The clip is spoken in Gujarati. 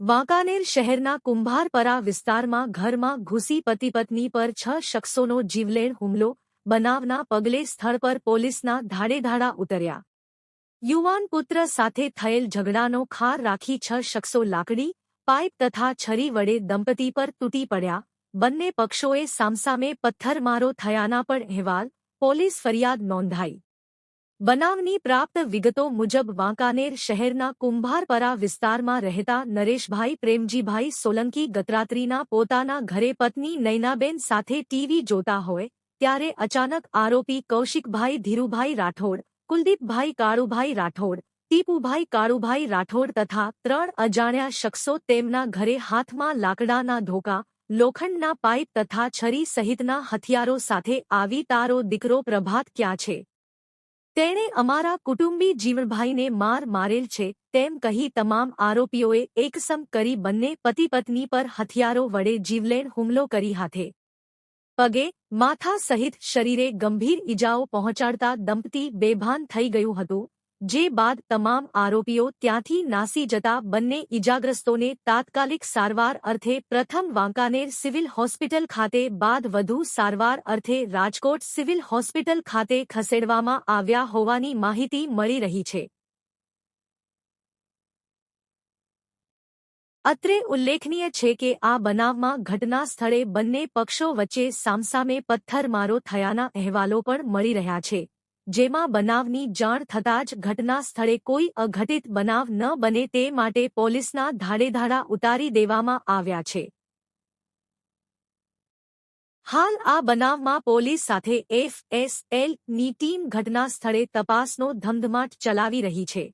વાંકાનેર શહેરના કુંભારપરા વિસ્તારમાં ઘરમાં ઘૂસી પતિ પત્ની પર છ શખ્સોનો જીવલેણ હુમલો, બનાવના પગલે સ્થળ પર પોલીસના ધાડેધાડા ઉતર્યા. યુવાન પુત્ર સાથે થયેલ ઝઘડાનો ખાર રાખી છ શખ્સો લાકડી, પાઇપ તથા છરી વડે દંપતી પર તૂટી પડ્યા. બંને પક્ષોએ સામસામે પથ્થરમારો થયાના પણ અહેવાલ, પોલીસ ફરિયાદ નોંધાઈ. બનાવની પ્રાપ્ત વિગતો મુજબ વાંકાનેર શહેરના કુંભારપરા વિસ્તારમાં રહેતા નરેશભાઈ પ્રેમજીભાઈ સોલંકી ગતરાત્રીના પોતાના ઘરે પત્ની નૈનાબેન સાથે ટીવી જોતા હોય, ત્યારે અચાનક આરોપી કૌશિકભાઈ ધીરુભાઈ રાઠોડ, કુલદીપભાઈ કાળુભાઈ રાઠોડ, ટીપુભાઈ કાળુભાઈ રાઠોડ તથા ત્રણ અજાણ્યા શખ્સો તેમના ઘરે હાથમાં લાકડાના ધોકા, લોખંડના પાઇપ તથા છરી સહિતના હથિયારો સાથે આવી તારો દીકરો પ્રભાત ક્યાં છે? તેણે અમારા કુટુંબી જીવણભાઈને માર મારેલ છે, તેમ કહી તમામ આરોપીઓએ એકસમ કરી બંને પતિ પત્ની પર હથિયારો વડે જીવલેણ હુમલો કરી હાથે. પગે, માથા સહિત શરીરે ગંભીર ઇજાઓ પહોંચાડતા દંપતી બેભાન થઈ ગયું હતું. જે બાદ તમામ આરોપીઓ ત્યાંથી નાસી જતા બંને ઇજાગ્રસ્તોને તાત્કાલિક સારવાર અર્થે પ્રથમ વાંકાનેર સિવિલ હોસ્પિટલ ખાતે, બાદ વધુ સારવાર અર્થે રાજકોટ સિવિલ હોસ્પિટલ ખાતે ખસેડવામાં આવ્યા હોવાની માહિતી મળી રહી છે. અત્રે ઉલ્લેખનીય છે કે આ બનાવમાં ઘટના સ્થળે બંને પક્ષો વચ્ચે સામસામે પથ્થરમારો થયાના અહેવાલો પણ મળી રહ્યા છે. જેમાં બનાવની જાણ થતાં જ ઘટના સ્થળે કોઈ અઘટિત બનાવ ન બને તે માટે પોલીસના ધાડેધાડા ઉતારી દેવામાં આવ્યા છે. હાલ આ બનાવમાં પોલીસ સાથે એફએસએલની ટીમ ઘટના સ્થળે તપાસનો ધમધમાટ ચલાવી રહી છે.